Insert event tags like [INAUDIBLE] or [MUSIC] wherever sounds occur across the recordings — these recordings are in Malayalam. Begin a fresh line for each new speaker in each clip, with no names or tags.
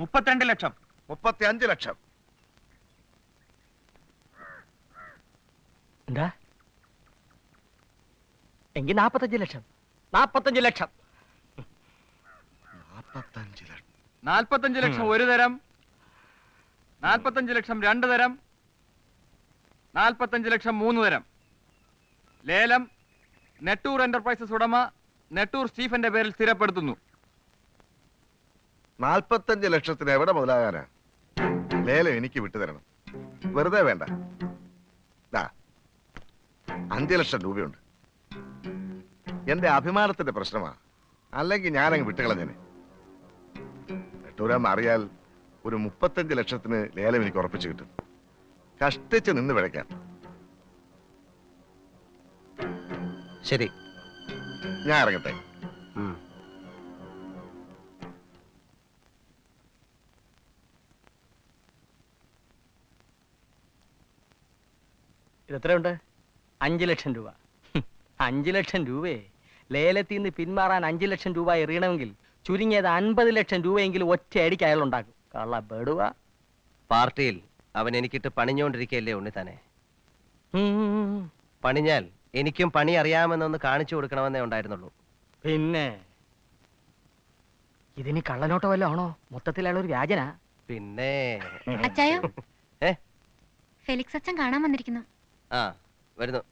മുപ്പത്തിരണ്ട് ലക്ഷം.
മുപ്പത്തി അഞ്ച് ലക്ഷം.
എന്താ? എങ്കിൽ നാപ്പത്തഞ്ച് ലക്ഷം. നാപ്പത്തഞ്ച് ലക്ഷം.
നാപ്പത്തഞ്ച് ലക്ഷം.
നാൽപ്പത്തഞ്ച് ലക്ഷം ഒരു തരം. നാൽപ്പത്തഞ്ച് ലക്ഷം രണ്ട് തരം. നാൽപ്പത്തഞ്ച് ലക്ഷം മൂന്ന് തരം. ലേലം നെട്ടൂർ എന്റർപ്രൈസസ് ഉടമ നെട്ടൂർ സ്റ്റീഫന്റെ പേരിൽ സ്ഥിരപ്പെടുത്തുന്നു.
നാൽപ്പത്തഞ്ച് ലക്ഷത്തിന് എവിടെ മുതലാകാനാ? ലേലം എനിക്ക് വിട്ടുതരണം വെറുതെ വേണ്ട. ദാ അഞ്ച് ലക്ഷം രൂപയുണ്ട്. എന്റെ അഭിമാനത്തിന്റെ പ്രശ്നമാ. അല്ലെങ്കിൽ ഞാനങ്ങ് വിട്ടുകളഞ്ഞനെ. നെട്ടൂരാന്ന് അറിയാൽ ഒരു മുപ്പത്തഞ്ച് ലക്ഷത്തിന് ലേലം എനിക്ക് ഉറപ്പിച്ചു കിട്ടും. കഷ്ടിച്ച് നിന്ന് പിഴയ്ക്കാം
ശരി.
ഞാൻ ഇറങ്ങട്ടെ.
ഉം.
അഞ്ചു ലക്ഷം രൂപ. അഞ്ചു ലക്ഷം രൂപയെ ലേലത്തിൽ നിന്ന് പിന്മാറാൻ അഞ്ച് ലക്ഷം രൂപ എറിയണമെങ്കിൽ ചുരുങ്ങിയത് അൻപത് ലക്ഷം രൂപയെങ്കിലും ഒറ്റയടിക്ക് അയാൾ ഉണ്ടാക്കും കള്ള ബെടുവ
പാർട്ടിയിൽ അവൻ എനിക്കിട്ട് പണിഞ്ഞുകൊണ്ടിരിക്കുകയല്ലേ തന്നെ പണിഞ്ഞാൽ എനിക്കും പണി അറിയാമെന്നൊന്ന് കാണിച്ചു കൊടുക്കണമെന്നേ ഉണ്ടായിരുന്നുള്ളൂ.
പിന്നെ? ഇതിനി കള്ളനോട്ടം വല്ല ആണോ? മൊത്തത്തിൽ അയാൾ ഒരു വ്യാജനാ.
പിന്നെ?
അച്ചായോ? [LAUGHS]
ഏ?
ഫെലിക്സ് അച്ഛൻ കാണാൻ വന്നിരിക്കുന്നു.
ആ വരുന്നു.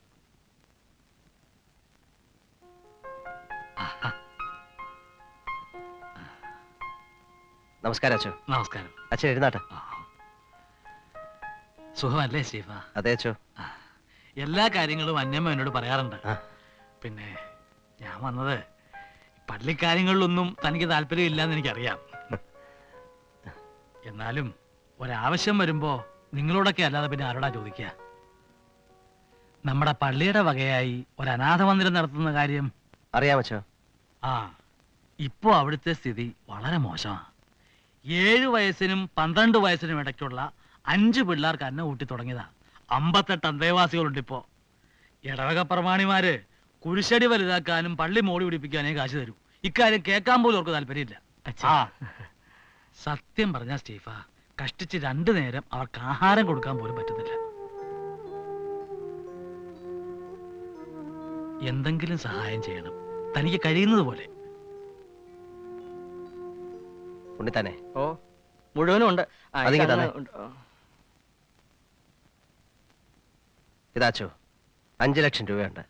നമസ്കാരം അച്ചോ
നമസ്കാരം.
അച്ഛൻ എഴുന്നാട്ടെ.
സുഖമല്ലേ സ്റ്റീഫ?
അതെ അച്ചോ
എല്ലാ കാര്യങ്ങളും അന്നമ്മ എന്നോട് പറയാറുണ്ട്. പിന്നെ ഞാൻ വന്നത് പള്ളിക്കാര്യങ്ങളിലൊന്നും തനിക്ക് താല്പര്യം എന്ന് എനിക്കറിയാം എന്നാലും ഒരാവശ്യം വരുമ്പോ നിങ്ങളോടൊക്കെ അല്ലാതെ പിന്നെ ആരോടാ ചോദിക്കുക? നമ്മുടെ പള്ളിയുടെ വകയായി ഒരു അനാഥ മന്ദിരം നടത്തുന്ന കാര്യം.
അറിയാവച്ചോ
ആ ഇപ്പോ അവിടുത്തെ സ്ഥിതി വളരെ മോശമാണ് ഏഴ് വയസ്സിനും പന്ത്രണ്ട് വയസ്സിനും ഇടയ്ക്കുള്ള അഞ്ച് പിള്ളേർക്ക് അന്ന ഊട്ടി തുടങ്ങിയതാ. അമ്പത്തെട്ട് അന്തേവാസികളുണ്ട് ഇപ്പോ ഇടവക പ്രമാണിമാര് കുരിശടി വലുതാക്കാനും പള്ളി മോടി പിടിപ്പിക്കാനേ കാശ് തരൂ. ഇക്കാര്യം കേൾക്കാൻ പോലും അവർക്ക് താല്പര്യമില്ല. ആ സത്യം പറഞ്ഞ സ്റ്റീഫ കഷ്ടിച്ച് രണ്ടു നേരം അവർക്ക് ആഹാരം കൊടുക്കാൻ പോലും പറ്റുന്നില്ല. എന്തെങ്കിലും സഹായം ചെയ്യണം. തനിക്ക് കഴിയുന്നത് പോലെ
ഉണ്ണിത്താനെ.
ഓ മുഴുവനും ഉണ്ട്. ആ,
അതിങ്ങ് തന്നെ.
ഉണ്ട്. ഓ.
ഇതാച്ചോ അഞ്ചു ലക്ഷം രൂപയുണ്ട്.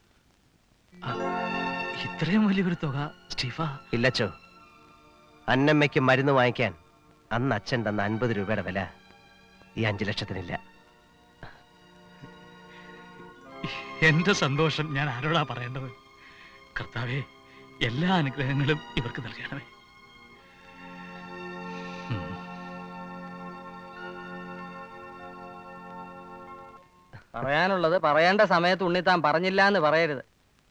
ഇത്രയും വലിയൊരു തുക സ്റ്റീഫ.
ഇല്ലച്ചോ അന്നമ്മയ്ക്ക് മരുന്ന് വാങ്ങിക്കാൻ അന്ന് അച്ഛൻ തന്ന അൻപത് രൂപയുടെ വില ഈ അഞ്ചു ലക്ഷത്തിനില്ല.
എന്റെ സന്തോഷം ഞാൻ ആരോടാ പറയേണ്ടത്? കർത്താവെ എല്ലാ അനുഗ്രഹങ്ങളും ഇവർക്ക് നൽകണമേ.
പറയാനുള്ളത് പറയേണ്ട സമയത്ത് ഉണ്ണിത്താൻ പറഞ്ഞില്ല എന്ന് പറയരുത്.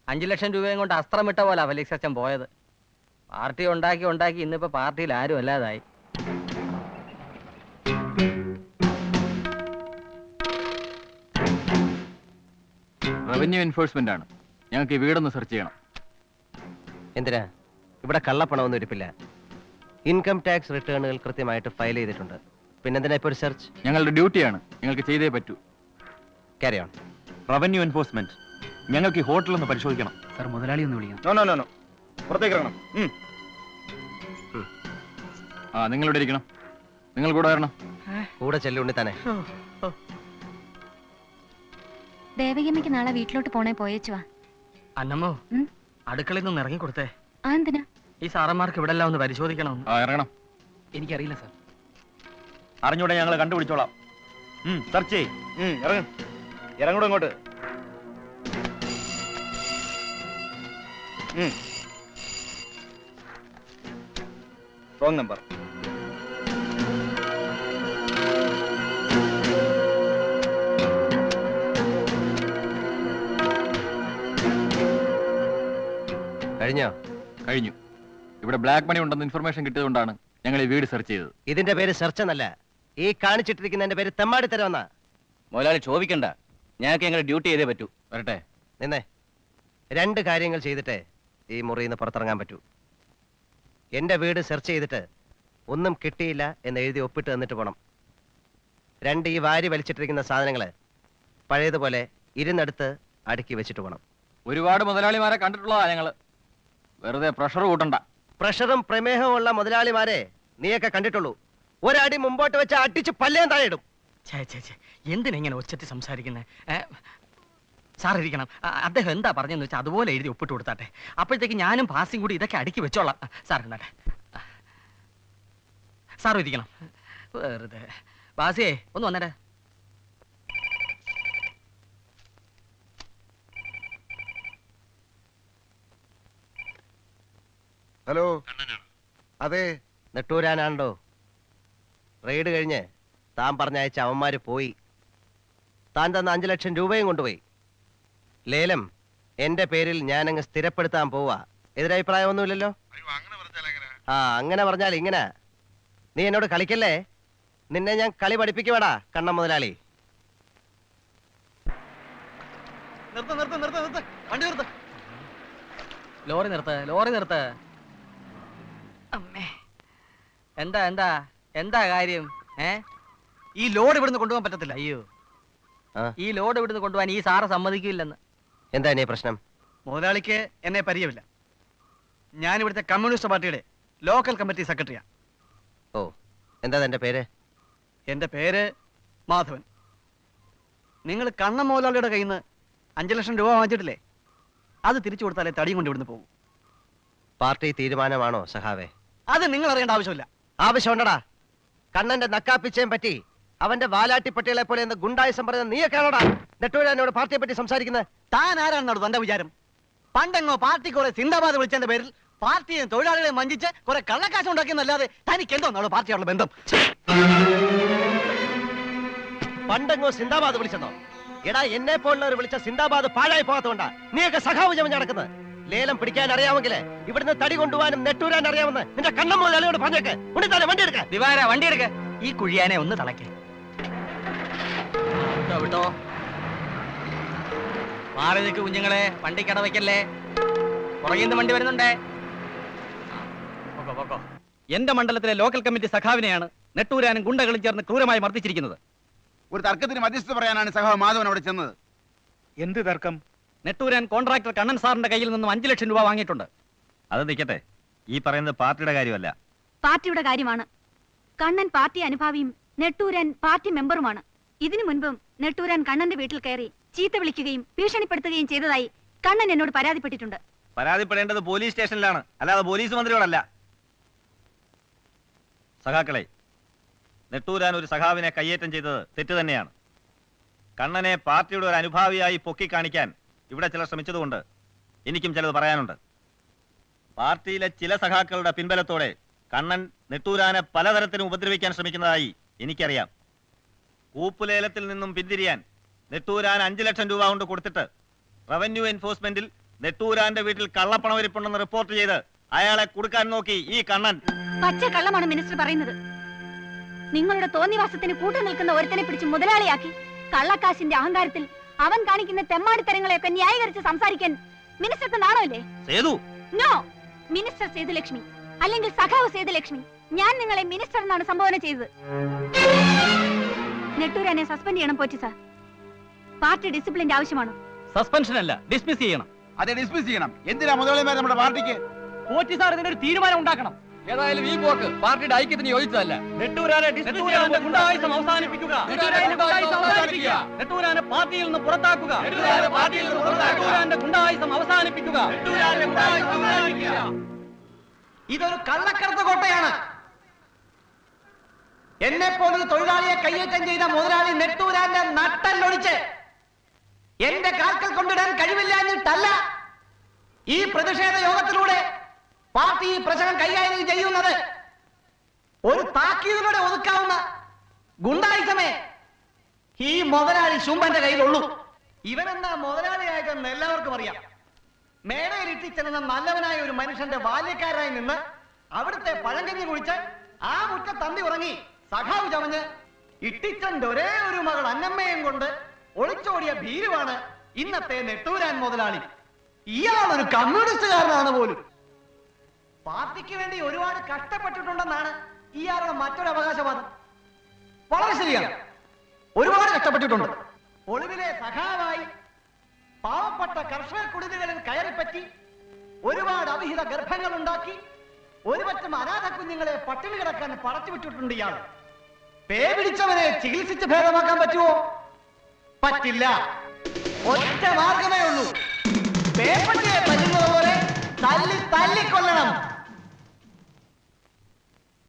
അഞ്ചു ലക്ഷം രൂപയും കൊണ്ട് അസ്ത്രമിട്ട പോലെ ഫെലിക്സ് അച്ഛൻ പോയത്. പാർട്ടി ഉണ്ടാക്കി ഉണ്ടാക്കി ഇന്നിപ്പോ പാർട്ടിയിൽ ആരും അല്ലാതായി.
റവന്യൂ എൻഫോഴ്സ്മെന്റ് ആണ്. ഞങ്ങൾക്ക് ഈ വീടൊന്ന് സെർച്ച് ചെയ്യണം.
എന്തിനാ? ഇവിടെ കള്ളപ്പണമൊന്നും ഇരിപ്പില്ല. ഇൻകം ടാക്സ് റിട്ടേണുകൾ കൃത്യമായിട്ട് ഫയൽ ചെയ്തിട്ടുണ്ട്. പിന്നെന്തിനാ ഇപ്പോൾ ഒരു സെർച്ച്
ഞങ്ങളുടെ ഡ്യൂട്ടിയാണ്. ഞങ്ങൾക്ക് ചെയ്തേ പറ്റൂ.
Carry on
revenue enforcement. ഞങ്ങൾക്ക് ഈ ഹോട്ടൽ ഒന്ന് പരിശോധിക്കണം.
സാർ മുതലാളി ഒന്ന് വിളിക്കണം
നോ നോ നോ നോ പുറത്തേക്ക് ഇറങ്ങണം. ഉം.
ആ നിങ്ങളിവിടെ ഇരിക്കണം? നിങ്ങൾ കൂടെ വരണം.
കൂടെ ചെല്ലുണ്ടി തന്നെ
ദേവകിയമ്മയ്ക്ക് നാളെ വീട്ടിലോട്ട് പോണേ പോയേച്ചുവാ
അന്നമ്മോ? അടുക്കളയിൽ നിന്ന് ഇറങ്ങി കൊടുത്തേ.
ആ എന്തിനാ?
ഈ സാറന്മാർക്ക് ഇവിടെ എല്ലാം ഒന്ന് പരിശോധിക്കണം.
ആ ഇറങ്ങണം.
എനിക്കറിയില്ല സാർ.
അറിഞ്ഞൂടെ ഞങ്ങൾ കണ്ടുപിടിച്ചോളാം. സെർച്ച് ഇറങ്ങ്. ഇറങ്ങൂടെ ഇങ്ങോട്ട്. റോങ് നമ്പർ
കഴിഞ്ഞോ?
കഴിഞ്ഞു. ഇവിടെ ബ്ലാക്ക് മണി ഉണ്ടെന്ന് ഇൻഫർമേഷൻ കിട്ടിയതുകൊണ്ടാണ് ഞങ്ങൾ ഈ വീട് സെർച്ച് ചെയ്തത്.
ഇതിന്റെ പേര് സെർച്ച് എന്നല്ല. ഈ കാണിച്ചിട്ടിരിക്കുന്നതിന്റെ പേര് തെമ്മാടി തരവെന്നാ
മുതലാളി ചോദിക്കണ്ട. ഞങ്ങൾക്ക് ഞങ്ങളുടെ ഡ്യൂട്ടി ചെയ്തേ പറ്റൂ.
വരട്ടെ.
നിന്നേ. രണ്ട് കാര്യങ്ങൾ ചെയ്തിട്ടേ ഈ മുറിയിൽ നിന്ന് പുറത്തിറങ്ങാൻ പറ്റൂ. എന്റെ വീട് സെർച്ച് ചെയ്തിട്ട് ഒന്നും കിട്ടിയില്ല എന്ന് എഴുതി ഒപ്പിട്ട് തന്നിട്ട് പോണം. രണ്ട് ഈ വാരി വലിച്ചിട്ടിരിക്കുന്ന സാധനങ്ങൾ പഴയതുപോലെ ഇരുന്നെടുത്ത് അടുക്കി വെച്ചിട്ട് പോണം.
ഒരുപാട് മുതലാളിമാരെ കണ്ടിട്ടുള്ളതാ ഞങ്ങൾ. വെറുതെ പ്രഷർ കൂട്ടണ്ട.
പ്രഷറും പ്രമേഹവും ഉള്ള മുതലാളിമാരെ നീയൊക്കെ കണ്ടിട്ടുള്ളൂ. ഒരടി മുമ്പോട്ട് വെച്ച് അടിച്ച് പല്ലേം താഴെ ഇടും.
ഛേ ഛേ ഛേ എന്തിനെങ്ങനെ ഒച്ചത്തി സംസാരിക്കുന്നത് സാർ ഇരിക്കണം. ആ, അദ്ദേഹം എന്താ പറഞ്ഞെന്ന് വെച്ചാൽ അതുപോലെ എഴുതി ഒപ്പിട്ട് കൊടുത്താട്ടെ. അപ്പോഴത്തേക്ക് ഞാനും പാസിയും കൂടി ഇതൊക്കെ അടുക്കി വെച്ചോളാം. സാർ എന്നാട്ടെ. സാർ ഇരിക്കണം. വെറുതെ. പാസിയേ ഒന്ന് വന്നേരെ
ഹലോ. അതെ.
നെട്ടൂരാനാണ്ടോ റെയ്ഡ് കഴിഞ്ഞ് താൻ പറഞ്ഞയച്ച അവന്മാര് പോയി. താൻ തന്ന അഞ്ചു ലക്ഷം രൂപയും കൊണ്ടുപോയി. ലേലം എന്റെ പേരിൽ ഞാനങ്ങ് സ്ഥിരപ്പെടുത്താൻ പോവാ. എതിരഭിപ്രായമൊന്നുമില്ലല്ലോ? ആ അങ്ങനെ പറഞ്ഞാൽ ഇങ്ങനെ. നീ എന്നോട് കളിക്കല്ലേ? നിന്നെ ഞാൻ കളി പഠിപ്പിക്കുവാടാ കണ്ണം മുതലാളി.
നിർത്ത് നിർത്ത് നിർത്ത് നിർത്ത്. വണ്ടി നിർത്ത്. ലോറി നിർത്ത് ലോറി നിർത്ത്. എന്താ എന്താ? എന്താ കാര്യം? ഏ? ഈ ലോഡ് ഇവിടുന്ന് കൊണ്ടുപോകാൻ പറ്റത്തില്ല. അയ്യോ.
ആ.
ഈ ലോഡ് ഇവിടുന്ന് കൊണ്ടുപോകാൻ ഈ സാറ് സമ്മതിക്കില്ലെന്ന്.
എന്താ പ്രശ്നം?
മുതലാളിക്ക് എന്നെ പരിചയമില്ല. ഞാൻ ഇവിടുത്തെ കമ്മ്യൂണിസ്റ്റ് പാർട്ടിയുടെ ലോക്കൽ കമ്മിറ്റി സെക്രട്ടറിയാ.
ഓ എന്താ എന്റെ പേര്?
എന്റെ പേര് മാധവൻ. നിങ്ങൾ കണ്ണൻ മുതലാളിയുടെ കയ്യിൽ നിന്ന് അഞ്ചു ലക്ഷം രൂപ വാങ്ങിച്ചിട്ടില്ലേ? അത് തിരിച്ചു കൊടുത്താലേ തടിയും കൊണ്ട് ഇവിടുന്ന് പോകും.
പാർട്ടി തീരുമാനമാണോ സഹാവേ
അത് നിങ്ങൾ അറിയേണ്ട ആവശ്യമില്ല.
ആവശ്യമുണ്ടടാ. കണ്ണന്റെ നക്കാപ്പിച്ചയും പറ്റി അവന്റെ വാലാട്ടി പട്ടികളെ പോലെ എന്ന് ഗുണ്ടായുസം പറഞ്ഞ നീയൊക്കെയാണോടാ നെട്ടൂരാനോട് പാർട്ടിയെ പറ്റി സംസാരിക്കുന്നത്?
താൻ ആരാണെന്നോട് തന്റെ വിചാരം? പണ്ടെങ്ങോ പാർട്ടി കുറെ സിന്ദാബാദ് വിളിച്ചതിന്റെ പേരിൽ പാർട്ടിയെയും തൊഴിലാളികളെ വഞ്ചിച്ച് കുറെ കള്ളക്കാശം ഉണ്ടാക്കിയെന്നല്ലാതെ തനിക്ക് എന്തോന്നാണോ പാർട്ടിയുള്ള ബന്ധം?
പണ്ടെങ്ങോ സിന്ദാബാദ് വിളിച്ചെന്നോ? എടാ എന്നെ പോലുള്ളവർ വിളിച്ച സിന്ദാബാദ് പാഴായി പോകാത്തോണ്ടാ നീയൊക്കെ സഖാവ് ചമഞ്ഞ് നടക്കുന്നത്. ലേലം പിടിക്കാൻ അറിയാമെങ്കിൽ ഇവിടുന്ന് തടി കൊണ്ടുപോകാനും നെട്ടൂരാൻ അറിയാമെന്ന് നിന്റെ കണ്ണം മുതലാളിയോട് പറഞ്ഞേക്ക്. ഉണ്ടിത്താനെ വണ്ടി എടുക്ക.
ദിവാര വണ്ടി എടുക്ക. ഈ കുഴിയാനെ ഒന്ന് തളയ്ക്ക്. വിട്ടോ, മാറി നിൽക്ക് കുഞ്ഞുങ്ങളെ വണ്ടി കടവയ്ക്കല്ലേ പുറകിൽ നിന്ന് വണ്ടി വരുന്നുണ്ടേ? ആ, പൊക്കോ, പൊക്കോ. എന്റെ മണ്ഡലത്തിലെ ലോക്കൽ കമ്മിറ്റി സഖാവിനെയാണ് നെട്ടൂരാനും ഗുണ്ടകളും ചേർന്ന് ക്രൂരമായി മർദ്ദിച്ചിരിക്കുന്നത്.
ഒരു തർക്കത്തിന് മധ്യസ്ഥ പറയാനാണ് സഖാവ് മാധവൻ അവിടെ ചെന്നത്.
എന്ത് തർക്കം?
നെട്ടൂരാൻ കോൺട്രാക്ടർ കണ്ണൻ സാറിന്റെ കയ്യിൽ നിന്നും അഞ്ചു ലക്ഷം രൂപ വാങ്ങിയിട്ടുണ്ട്.
അത് നിൽക്കട്ടെ ഈ പറയുന്നത് പാർട്ടിയുടെ കാര്യമല്ല.
പാർട്ടിയുടെ കാര്യമാണ്. കണ്ണൻ പാർട്ടി അനുഭാവിയും നെട്ടൂരാൻ പാർട്ടി മെമ്പറുമാണ്. ഇതിനു മുൻപും നെട്ടൂരാൻ കണ്ണന്റെ വീട്ടിൽ കയറി ചീത്ത വിളിക്കുകയും ഭീഷണിപ്പെടുത്തുകയും ചെയ്തതായി കണ്ണൻ എന്നോട് പരാതിപ്പെട്ടിട്ടുണ്ട്.
പരാതിപ്പെടേണ്ടത് പോലീസ് സ്റ്റേഷനിലാണ്. അല്ലാതെ പോലീസ് മന്ത്രിയോടല്ല. സഖാക്കളെ നെട്ടൂരാൻ ഒരു സഖാവിനെ കയ്യേറ്റം ചെയ്തത് തെറ്റ് തന്നെയാണ്. കണ്ണനെ പാർട്ടിയുടെ ഒരു അനുഭാവിയായി പൊക്കി കാണിക്കാൻ ഇവിടെ ചിലർ ശ്രമിച്ചതുകൊണ്ട് എനിക്കും ചിലത് പറയാനുണ്ട്. പാർട്ടിയിലെ ചില സഖാക്കളുടെ പിൻബലത്തോടെ കണ്ണൻ നെട്ടൂരാനെ പലതരത്തിലും ഉപദ്രവിക്കാൻ ശ്രമിക്കുന്നതായി എനിക്കറിയാം. കൂപ്പുലേലത്തിൽ നിന്നും പിന്തിരിയാൻ നെട്ടൂരാൻ അഞ്ചു ലക്ഷം രൂപ കൊണ്ട് കൊടുത്തിട്ട് റവന്യൂ എൻഫോഴ്സ്മെന്റിൽ നെട്ടൂരാന്റെ വീട്ടിൽ കള്ളപ്പണം വരിപ്പുണ്ടെന്ന് റിപ്പോർട്ട് ചെയ്ത് അയാളെ കൊടുക്കാൻ നോക്കി ഈ കണ്ണൻ.
പച്ച കള്ളമാണ് മിനിസ്റ്റർ പറയുന്നത്. നിങ്ങളുടെ തോന്നിവാസത്തിന് കൂട്ടു നിൽക്കുന്ന ഒരുത്തനെ പിടിച്ച് മുതലാളിയാക്കി കള്ളക്കാശിന്റെ അഹങ്കാരത്തിൽ അവൻ കാണിക്കുന്ന തെമ്മാടിത്തരങ്ങളെയൊക്കെ ന്യായീകരിച്ച് സംസാരിക്കാൻ മിനിസ്റ്റർക്ക് നാണമില്ലേ?
സേതു.
No minister Sethulakshmi. അല്ലെങ്കിൽ സഖാവ് സേതുലക്ഷ്മി. ഞാൻ നിങ്ങളെ മിനിസ്റ്റർ എന്നാണ് സംബോധന ചെയ്തത്. നെട്ടൂരനെ സസ്പെൻഡ് ചെയ്യണം പോറ്റി സാർ പാർട്ടി ഡിസിപ്ലിന്റെ ആവശ്യമാണ്.
സസ്പെൻഷൻ അല്ല ഡിസ്മിസ് ചെയ്യണം.
അതെ ഡിസ്മിസ് ചെയ്യണം. എന്തിനാ മുതലാളിമാർ നമ്മുടെ പാർട്ടിക്ക്?
പോറ്റി സാർ ഇതിനൊരു തീരുമാനം ഉണ്ടാക്കണം.
ഏതായാലും ഈ പോക്ക് പാർട്ടിയുടെ ഐക്യത്തിന് യോജിച്ചതല്ല.
നെട്ടൂരാനെ. ഗുണ്ടായുസം അവസാനിപ്പിക്കുക പാർട്ടിയിൽ നിന്ന് പുറത്താക്കുക.
നെട്ടൂരാനെ പാർട്ടിയിൽ നിന്ന് പുറത്താക്കുക.
നെട്ടൂരാന്റെ ഗുണ്ടായുസം അവസാനിപ്പിക്കുക. ഇതൊരു കള്ളക്കടത്ത് കോട്ടയാണ്. എന്നെ പോലൊരു തൊഴിലാളിയെ കയ്യേറ്റം ചെയ്ത മുതലാളി നെട്ടൂരാന്റെ നട്ടല്ലൊടിച്ച് എന്റെ കാൽക്കൽ കൊണ്ടിടാൻ കഴിവില്ല എന്നിട്ടല്ല ഈ പ്രതിഷേധ യോഗത്തിലൂടെ പാർട്ടി ഈ പ്രശ്നം കൈകാര്യം ചെയ്യുന്നത് ഒരു താക്കീതിലൂടെ ഒതുക്കാവുന്ന ഗുണ്ടായുസമേ ഈ മുതലാളി ശുംഭന്റെ കയ്യിലുള്ളൂ. ഇവനെന്താ മുതലാളിയായതെന്ന് എല്ലാവർക്കും അറിയാം. മേടയിൽ ഇട്ടിച്ചെന്ന നല്ലവനായ ഒരു മനുഷ്യന്റെ ബാല്യക്കാരായി നിന്ന് അവിടുത്തെ പഴങ്കഞ്ഞി കുഴിച്ച് ആ മുറ്റ തന്തി ഉറങ്ങി സഖാവ് ചമഞ്ഞ് ഇട്ടിച്ചന്റെ ഒരേ ഒരു മകൾ അന്നമ്മയും കൊണ്ട് ഒളിച്ചോടിയ ഭീരുവാണ് ഇന്നത്തെ നെട്ടൂരാൻ മുതലാളി. ഇയാളൊരു കമ്മ്യൂണിസ്റ്റുകാരനാണ് പോലും. പാർട്ടിക്ക് വേണ്ടി ഒരുപാട് കഷ്ടപ്പെട്ടിട്ടുണ്ടെന്നാണ് ഇയാളുടെ മറ്റൊരു അവകാശവാദം. വളരെ ശരിയാണ്. ഒരുപാട് കഷ്ടപ്പെട്ടിട്ടുണ്ട്. ഒളിവിലെ സഹാവായി പാവപ്പെട്ട കർഷക കുടിലുകളിൽ കയറിപ്പറ്റി ഒരുപാട് അവിഹിത ഗർഭങ്ങൾ ഉണ്ടാക്കി ഒരുപറ്റം അനാഥ കുഞ്ഞുങ്ങളെ പട്ടിണി കിടക്കാൻ പടച്ചുവിട്ടിട്ടുണ്ട് ഇയാൾ. പേ പിടിച്ചവനെ ചികിത്സിച്ച് ഭേദമാക്കാൻ പറ്റുമോ പറ്റില്ല. ഒറ്റ മാർഗമേ ഉള്ളൂ. പേപ്പട്ടിയെ പറ്റുന്നത് പോലെ തല്ലി തല്ലിക്കൊല്ലണം.